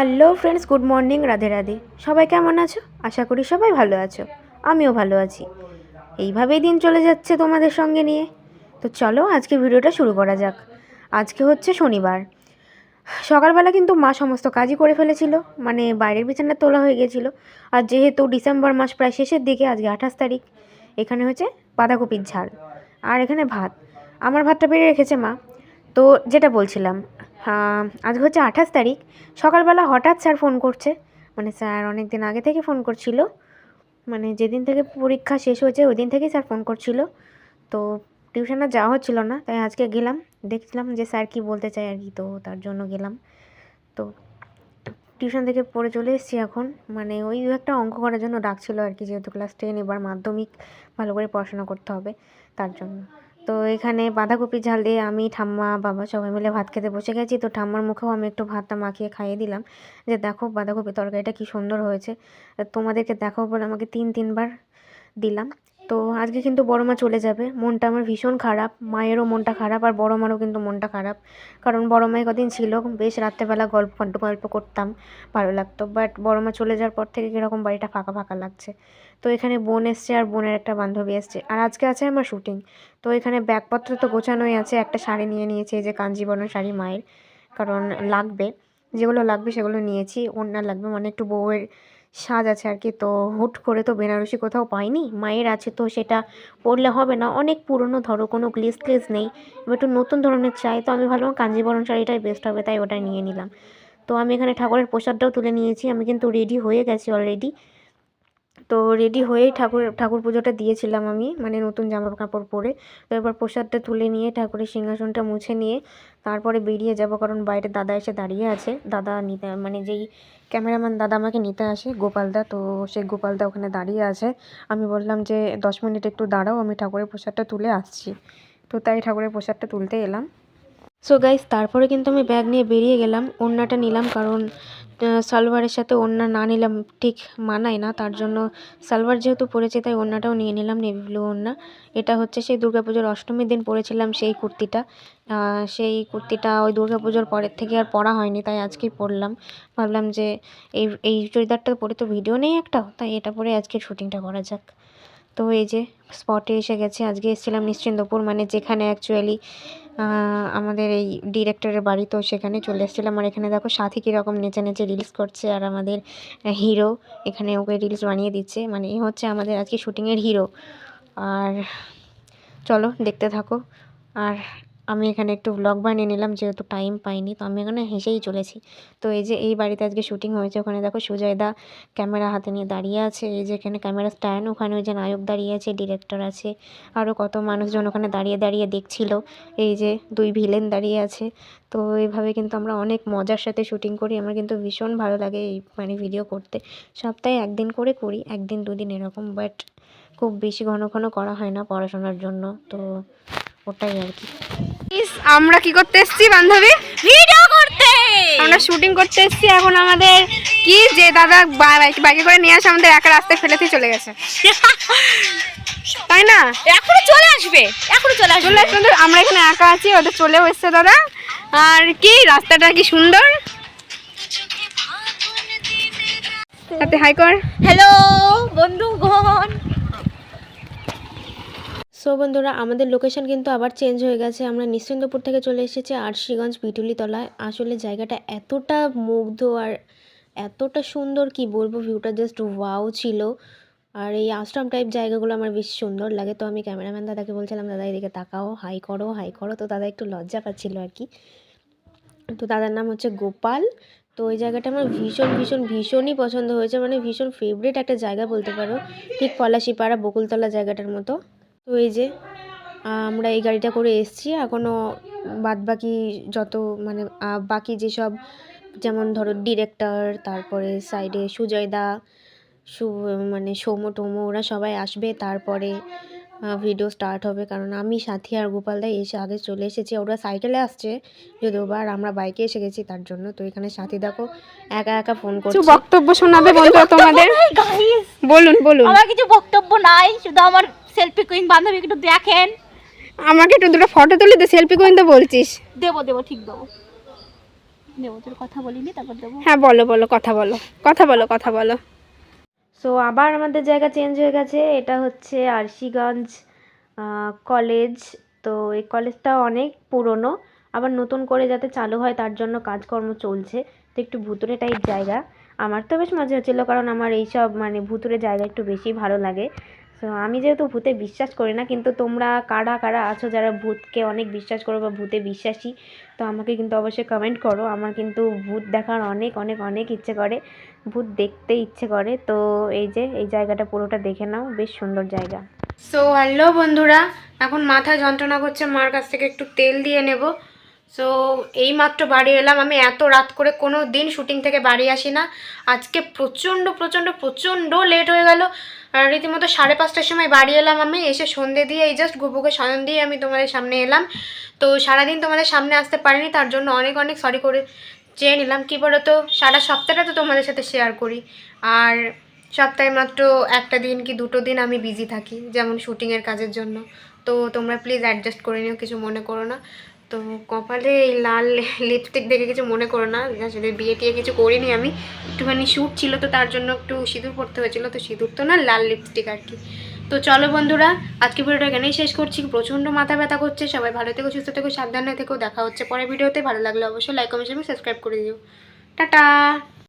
Hello friends, good morning, Radhe Radhe. সবাই কেমন আছো? আশা করি সবাই ভালো আছো। আমিও ভালো আছি। এইভাবেই দিন চলে যাচ্ছে তোমাদের সঙ্গে নিয়ে। তো চলো আজকে ভিডিওটা শুরু করা যাক। আজকে হচ্ছে শনিবার। সকালবেলা কিন্তু মা সমস্ত কাজই করে ফেলেছিল। মানে বাইরের বিছানা তোলা হয়ে গেছিল। আর যেহেতু ডিসেম্বর মাস প্রায় শেষের দিকে, আজকে আঠাশ তারিখ, এখানে হচ্ছে বাঁধাকপির ঝাল। আর এখানে ভাত। আমার ভাতটা বেড়ে রেখেছে মা। তো যেটা বলছিলাম আজ হচ্ছে আঠাশ তারিখ। সকালবেলা হঠাৎ স্যার ফোন করছে। মানে স্যার অনেক দিন আগে থেকে ফোন করছিল। মানে যেদিন থেকে পরীক্ষা শেষ হয়েছে, ওই দিন থেকেই স্যার ফোন করছিল। তো টিউশনে যাওয়া হচ্ছিল না, তাই আজকে গেলাম। দেখছিলাম যে স্যার কি বলতে চায় আর কি, তো তার জন্য গেলাম। তো টিউশন থেকে পড়ে চলে এসেছি এখন। মানে ওই দু একটা অঙ্ক করার জন্য ডাকছিল আর কি, যেহেতু ক্লাস টেন এবার মাধ্যমিক ভালো করে পড়াশোনা করতে হবে, তার জন্য। তো এখানে বাঁধাকপি ঝাল দিয়ে আমি, ঠাম্মা, বাবা সবাই মিলে ভাত খেতে বসে গেছি। তো ঠাম্মার মুখেও আমি একটু ভাতটা মাখিয়ে খাইয়ে দিলাম। যে দেখো বাঁধাকপি তরকারিটা কি সুন্দর হয়েছে। তোমাদেরকে দেখো বলে আমাকে তিন, তিনবার দিলাম। তো আজকে কিন্তু বড় মা চলে যাবে। মনটা আমার ভীষণ খারাপ। মায়েরও মনটা খারাপ আর বড় মারও কিন্তু মনটা খারাপ। কারণ বড় মায়ের কদিন ছিল, বেশ রাত্রেবেলা গল্প গল্প গল্প করতাম, ভালো লাগতো। বাট বড় মা চলে যাওয়ার পর থেকে কীরকম বাড়িটা ফাঁকা ফাঁকা লাগছে। তো এখানে বোন এসছে আর বোনের একটা বান্ধবী এসছে। আর আজকে আছে আমার শুটিং। তো এখানে ব্যাগপত্র তো গোছানোই আছে। একটা শাড়ি নিয়ে নিয়েছি, এই যে কাঞ্জিবরণ শাড়ি মায়ের। কারণ লাগবে। যেগুলো লাগবে সেগুলো নিয়েছি। ওড়না লাগবে মানে একটু বউয়ের সাজ আছে আর কি। তো হুট করে তো বেনারসি কোথাও পাইনি। মায়ের আছে তো সেটা পরলে হবে না। অনেক পুরনো ধরো, কোনো গ্লিস ক্লিস নেই। এবার একটু নতুন ধরনের চাই। তো আমি ভাবলাম কাঞ্জিবরণ শাড়িটাই বেস্ট হবে, তাই ওটা নিয়ে নিলাম। তো আমি এখানে ঠাকুরের প্রসাদটাও তুলে নিয়েছি। আমি কিন্তু রেডি হয়ে গেছি অলরেডি তো রেডি হয়েই ঠাকুর ঠাকুর পুজোটা দিয়েছিলাম আমি মানে নতুন জামা কাপড় পরে। তো এবার প্রসাদটা তুলে নিয়ে ঠাকুরের সিংহাসনটা মুছে নিয়ে তারপরে বেরিয়ে যাব, কারণ বাইরে দাদা এসে দাঁড়িয়ে আছে। দাদা নিতে মানে যেই ক্যামেরাম্যান দাদা আমাকে নিতে আসে গোপালদা তো সেই গোপালদা ওখানে দাঁড়িয়ে আছে। আমি বললাম যে, দশ মিনিট একটু দাঁড়াও, আমি ঠাকুরের প্রসাদটা তুলে আসছি। তো তাই ঠাকুরের প্রসাদটা তুলতে এলাম। সো গাইস তারপরে কিন্তু আমি ব্যাগ নিয়ে বেরিয়ে গেলাম, ওড়নাটা নিলাম কারণ সালোয়ারের সাথে ওড়না না নিলাম ঠিক মানায় না, তার জন্য সালোয়ার যেহেতু পরেছি তাই ওড়নাটাও নিয়ে নিলাম নেভি ব্লু ওড়না। এটা হচ্ছে সেই দুর্গাপুজোর অষ্টমীর দিন পরেছিলাম সেই কুর্তিটা। সেই কুর্তিটা ওই দুর্গাপুজোর পরের থেকে আর পরা হয়নি, তাই আজকেই পরলাম। ভাবলাম যে এই এই চুড়িদারটা পরে তো ভিডিও নেই একটা, তাই এটা পরে আজকে শুটিংটা করা যাক। তো এই যে স্পটে এসে গেছে, আজকে এসেছিলাম নিশ্চিন্দপুর মানে যেখানে অ্যাকচুয়ালি আমাদের এই ডিরেক্টরের বাড়ি তো সেখানে চলে এসেছিলাম। আর এখানে দেখো সাথী কীরকম নেচে নেচে রিলস করছে আর আমাদের হিরো এখানে ওকে রিলস বানিয়ে দিচ্ছে। মানে এই হচ্ছে আমাদের আজকে শুটিংয়ের হিরো আর চলো দেখতে থাকো। আর আমি এখানে একটু ব্লগ বানিয়ে নিলাম, যেহেতু টাইম পাইনি, তো আমি এখানে হেসেই চলেছি। তো এই যে এই বাড়িতে আজকে শুটিং হয়েছে, ওখানে দেখো সুজয়দা ক্যামেরা হাতে নিয়ে দাঁড়িয়ে আছে, এই যে এখানে ক্যামেরা স্ট্যান্ড ওখানে ওই যে নায়ক দাঁড়িয়ে আছে ডিরেক্টর আছে আরও কত মানুষজন ওখানে দাঁড়িয়ে দাঁড়িয়ে দেখছিল, এই যে দুই ভিলেন দাঁড়িয়ে আছে। তো এইভাবে কিন্তু আমরা অনেক মজার সাথে শুটিং করি, আমার কিন্তু ভীষণ ভালো লাগে এই মানে ভিডিও করতে। সপ্তাহে একদিন করে করি, একদিন দুদিন এরকম বাট খুব বেশি ঘন ঘন করা হয় না পড়াশোনার জন্য, তো ওটাই আর কি। আমরা কি করতে এসেছি বান্ধবী? ভিডিও করতে! আমরা শুটিং করতে এসেছি এখন আমাদের কি যে দাদা বাইকে করে নিয়ে আসে আমাদের একা রাস্তায় ফেলেতে চলে গেছে। তাই না? এখনও চলে আসবে এখনও চলে আসবে। চলে আসবে আমরা এখানে একা আছি ওদের চলেও এসছে দাদা। আর কি রাস্তাটা কি সুন্দর? হাই কর। হ্যালো বন্ধুগণ। সো বন্ধুরা, আমাদের লোকেশন কিন্তু আবার চেঞ্জ হয়ে গেছে। আমরা নিশ্চিন্দপুর থেকে চলে এসেছি আরশিগঞ্জ পিটুলিতলায়। আসলে জায়গাটা এতটা মুগ্ধ আর এতটা সুন্দর, কি বলব ভিউটা জাস্ট ওয়াও ছিল। আর এই আশ্রম টাইপ জায়গাগুলো আমার বেশ সুন্দর লাগে। তো আমি ক্যামেরাম্যান দাদাকে বলছিলাম, দাদা, এদিকে তাকাও হাই করো হাই করো। তো দাদা একটু লজ্জা পাচ্ছিল আর কি। তো দাদার নাম হচ্ছে গোপাল। তো ওই জায়গাটা আমার ভীষণ ভীষণ, ভীষণই পছন্দ হয়েছে। মানে ভীষণ ফেভারিট একটা জায়গা বলতে পারো। ঠিক পলাশিপাড়া, বকুলতলা জায়গাটার মতো। তো এই যে আমরা এই গাড়িটা করে এসেছি। এখনও বাদ বাকি যত মানে বাকি যেসব যেমন ধরো ডিরেক্টর তারপরে সাইডে সুজয়দা সু মানে সোমো টোমো ওরা সবাই আসবে। তারপরে ভিডিও স্টার্ট হবে। কারণ আমি সাথী আর গোপালদা এসে আগে চলে এসেছি। ওরা সাইকেলে আসছে। যদিও বা আমরা বাইকে এসে গেছি তার জন্য। তো এখানে সাথী দেখো একা একা ফোন করছে। বক্তব্য শোনাবে বন্ধুরা তোমাদের? বলুন বলুন। আমার কিছু বক্তব্য নাই শুধু আমার সেলফি কুইন বান্ধবী একটু দেখেন। আমাকে একটু দুটো ফটো তুলে দে সেলফি কুইন তো বলছিস। দেবো দেবো ঠিক দেবো। দেবো তোর কথা বলিনি তারপর দেবো। হ্যাঁ বলো বলো কথা বলো কথা বলো কথা বলো। সো আবার আমাদের জায়গা চেঞ্জ হয়ে গেছে এটা হচ্ছে আরশিগঞ্জ কলেজ তো এই কলেজটা অনেক পুরনো আবার নতুন করে যাতে চালু হয় তার জন্য কাজকর্ম চলছে। তো একটু ভুতুরে টাইপ জায়গা। আমার তো বেশ মজা হচ্ছিল কারণ আমার এইসব মানে ভুতুরে জায়গা একটু বেশি ভালো লাগে। তো আমি যেহেতু ভূতে বিশ্বাস করি না, কিন্তু তোমরা কারা কারা আছো যারা ভূতকে অনেক বিশ্বাস করো বা ভূতে বিশ্বাসী, তো আমাকে কিন্তু অবশ্যই কমেন্ট করো। আমার কিন্তু ভূত দেখার অনেক অনেক অনেক ইচ্ছে করে। ভূত দেখতে ইচ্ছে করে। তো এই যে, এই জায়গাটা পুরোটা দেখে নাও। বেশ সুন্দর জায়গা। সো হ্যালো বন্ধুরা। এখন মাথা যন্ত্রণা করছে, মার কাছ থেকে একটু তেল দিয়ে নেব। সো এই মাত্র বাড়ি এলাম। আমি এত রাত করে কোনো দিন শুটিং থেকে বাড়ি আসি না। আজকে প্রচণ্ড প্রচণ্ড প্রচণ্ড লেট হয়ে গেল। রীতিমতো সাড়ে পাঁচটার সময় বাড়ি এলাম আমি। এসে সন্ধে দিয়ে এই জাস্ট গুপুকে শয়ন দিয়ে আমি তোমাদের সামনে এলাম। তো সারাদিন তোমাদের সামনে আসতে পারিনি, তার জন্য অনেক অনেক সরি করে চেয়ে নিলাম। কী বলো তো সারা সপ্তাহটা তো তোমাদের সাথে শেয়ার করি। আর সপ্তাহে মাত্র একটা দিন কি দুটো দিন আমি বিজি থাকি, যেমন শুটিংয়ের কাজের জন্য। তো তোমরা প্লিজ অ্যাডজাস্ট করে নিও, কিছু মনে করো না। তো কপালে এই লাল লিপস্টিক দেখে কিছু মনে করো না। আসলে বিয়ে টিয়ে কিছু করিনি আমি। একটুখানি শ্যুট ছিল তো তার জন্য একটু সিঁদুর পড়তে হয়েছিল। তো সিঁদুর তো না, লাল লিপস্টিক আর কি। তো চলো বন্ধুরা, আজকে ভিডিওটা এখানেই শেষ করছি। প্রচণ্ড মাথা ব্যথা করছে। সবাই ভালো থেকো, সুস্থ থেকো, সাবধানে থেকো। দেখা হচ্ছে পরের ভিডিওতে। ভালো লাগলে অবশ্যই লাইক কমেন্ট সাবস্ক্রাইব করে দিও। টাটা!